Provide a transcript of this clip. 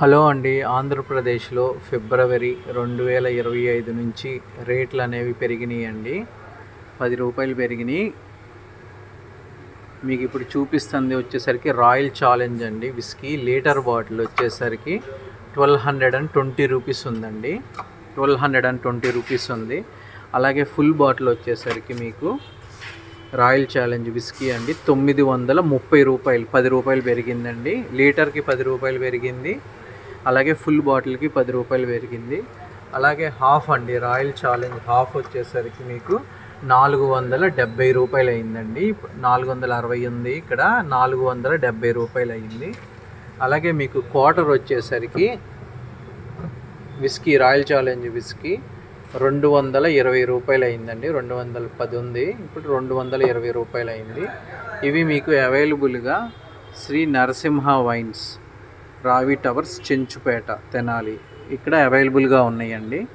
Hello అండి. ఆంధ్రప్రదేశ్లో ఫిబ్రవరి రెండు వేల ఇరవై ఐదు నుంచి రేట్లు అనేవి పెరిగినాయండి. పది రూపాయలు పెరిగినాయి. మీకు ఇప్పుడు చూపిస్తుంది వచ్చేసరికి రాయల్ ఛాలెంజ్ అండి. విస్కీ లీటర్ బాటిల్ వచ్చేసరికి twelve hundred and twenty rupees ఉందండి. Twelve hundred and twenty rupees ఉంది. అలాగే ఫుల్ బాటిల్ వచ్చేసరికి మీకు రాయల్ ఛాలెంజ్ విస్కీ అండి. తొమ్మిది వందల ముప్పై రూపాయలు పది రూపాయలు పెరిగిందండి. లీటర్కి పది రూపాయలు పెరిగింది. అలాగే ఫుల్ బాటిల్కి పది రూపాయలు పెరిగింది. అలాగే హాఫ్ అండి రాయల్ ఛాలెంజ్ హాఫ్ వచ్చేసరికి మీకు నాలుగు వందల డెబ్బై రూపాయలు అయిందండి నాలుగు వందల అరవై ఉంది ఇక్కడ నాలుగు వందల డెబ్బై రూపాయలు అయింది అలాగే మీకు క్వార్టర్ వచ్చేసరికి విస్కీ రాయల్ ఛాలెంజ్ విస్కీ రెండు వందల ఇరవై రూపాయలు అయిందండి రెండు వందల పది ఉంది ఇప్పుడు రెండు వందల ఇరవై రూపాయలు అయింది ఇవి మీకు అవైలబుల్గా శ్రీ నరసింహ వైన్స్ రావి టవర్స్ చెంచుపేట తెనాలి. ఇక్కడ అవైలబుల్గా ఉన్నాయండి.